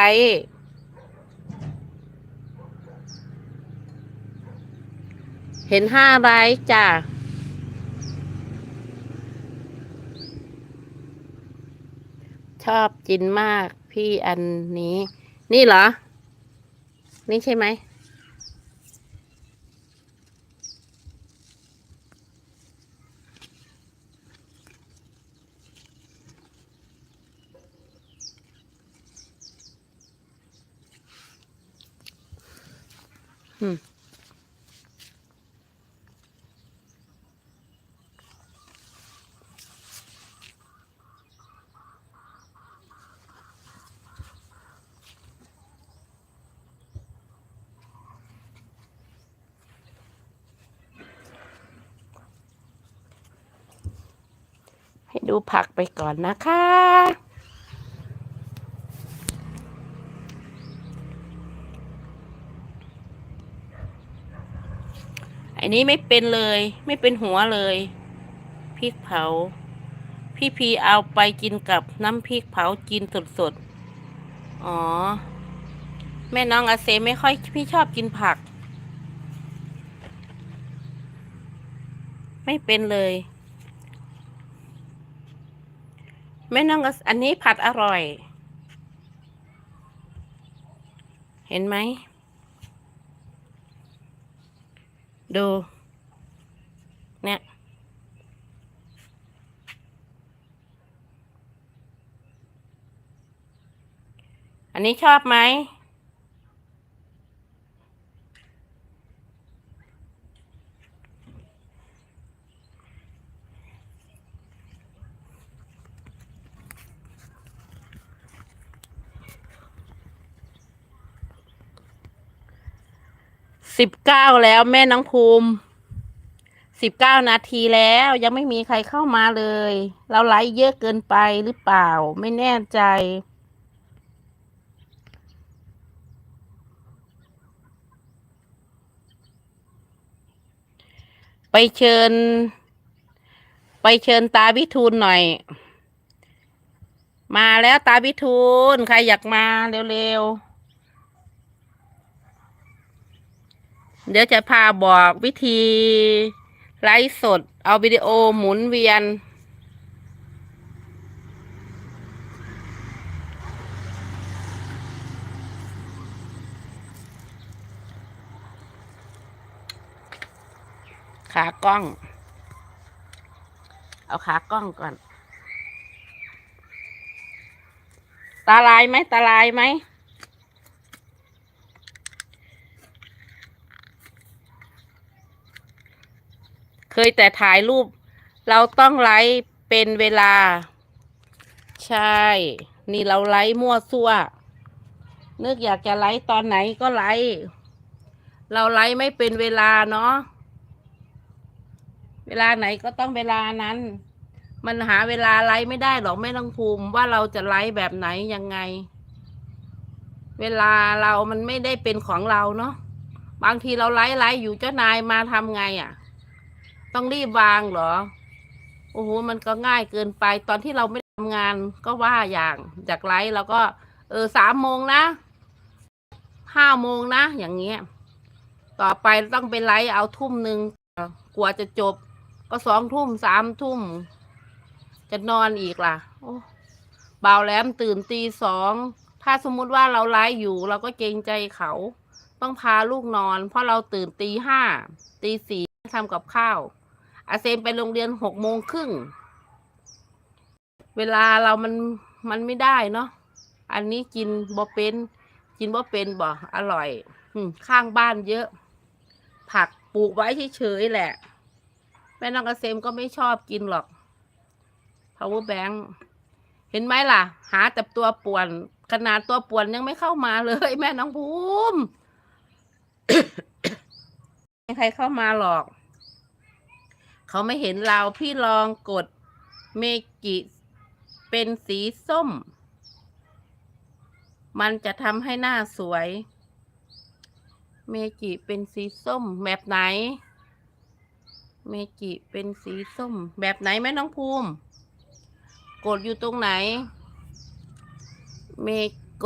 ไปเห็นห้าใบจ้ะ ชอบกินมากพี่อันนี้ นี่เหรอ นี่ใช่ไหม ให้ดูผักไปก่อนนะคะ อันนี้ไม่เป็นเลย ไม่เป็นหัวเลยพริกเผา พี่พีเอาไปกินกับน้ำพริกเผากินสดๆ อ๋อ แม่น้องอาเซไม่ค่อยพี่ชอบกินผัก ไม่เป็นเลย แม่น้องอาอันนี้ผัดอร่อย เห็นไหม ดู เนี่ย อันนี้ชอบไหม สิบเก้าแล้วแม่น้องภูมิสิบเก้านาทีแล้วยังไม่มีใครเข้ามาเลย เราไลฟ์เยอะเกินไปหรือเปล่า ไม่แน่ใจไปเชิญ ไปเชิญตาวิทูลหน่อย มาแล้วตาวิทูลใครอยากมาเร็วๆ เดี๋ยวจะพาบอกวิธีไลฟ์สด เอาวิดีโอหมุนเวียน ขากล้อง เอาขากล้องก่อน ตาลายไหมตาลายไหม ยแต่ถ่ายรูป เราต้องไลฟ์เป็นเวลา ใช่ นี่เราไลฟ์มั่วซั่วนึกอยากจะไลฟ์ตอนไหนก็ไลฟ์เราไลฟ์ไม่เป็นเวลาเนาะเวลาไหนก็ต้องเวลานั้น มันหาเวลาไลฟ์ไม่ได้หรอกไม่ต้องภูมิว่าเราจะไลฟ์แบบไหนยังไง เวลาเรามันไม่ได้เป็นของเราเนาะบางทีเราไลฟ์ไลฟ์อยู่เจ้านายมาทำไงอะ่ะ ต้องรีบวางเหรอ โอ้โห มันก็ง่ายเกินไป ตอนที่เราไม่ทำงานก็ว่าอย่างจากไลฟ์เราก็ เออสามโมงนะห้าโมงนะ อย่างเงี้ย ต่อไปต้องไปไลฟ์เอาทุ่มหนึ่งกว่าจะจบ ก็สองทุ่มสามทุ่ม จะนอนอีกล่ะ โอ้เบาแหลมตื่นตีสอง ถ้าสมมุติว่าเราไลฟ์อยู่ เราก็เกรงใจเขา ต้องพาลูกนอน เพราะเราตื่นตีห้าตีสี่ทำกับข้าว อาเซมไปโรงเรียนหกโมงครึ่ง เวลาเรามันมันไม่ได้เนาะ อันนี้กินบ่เป็น กินบ่เป็นบ่อร่อย อืข้างบ้านเยอะ ผักปลูกไว้เฉยๆแหละ แม่น้องอาเกษมก็ไม่ชอบกินหรอก power bank เห็นไหมล่ะ หาแต่ตัวป่วน ขนาดตัวป่วนยังไม่เข้ามาเลย แม่น้องภูมิไม่ใครเข้ามาหรอก เขาไม่เห็นเราพี่ลองกดเมกิเป็นสีส้ม มันจะทำให้หน้าสวย เมจิเป็นสีส้มแบบไหน เมจิเป็นสีส้ม แบบไหนแม่น้องภูมิ กดอยู่ตรงไหน เม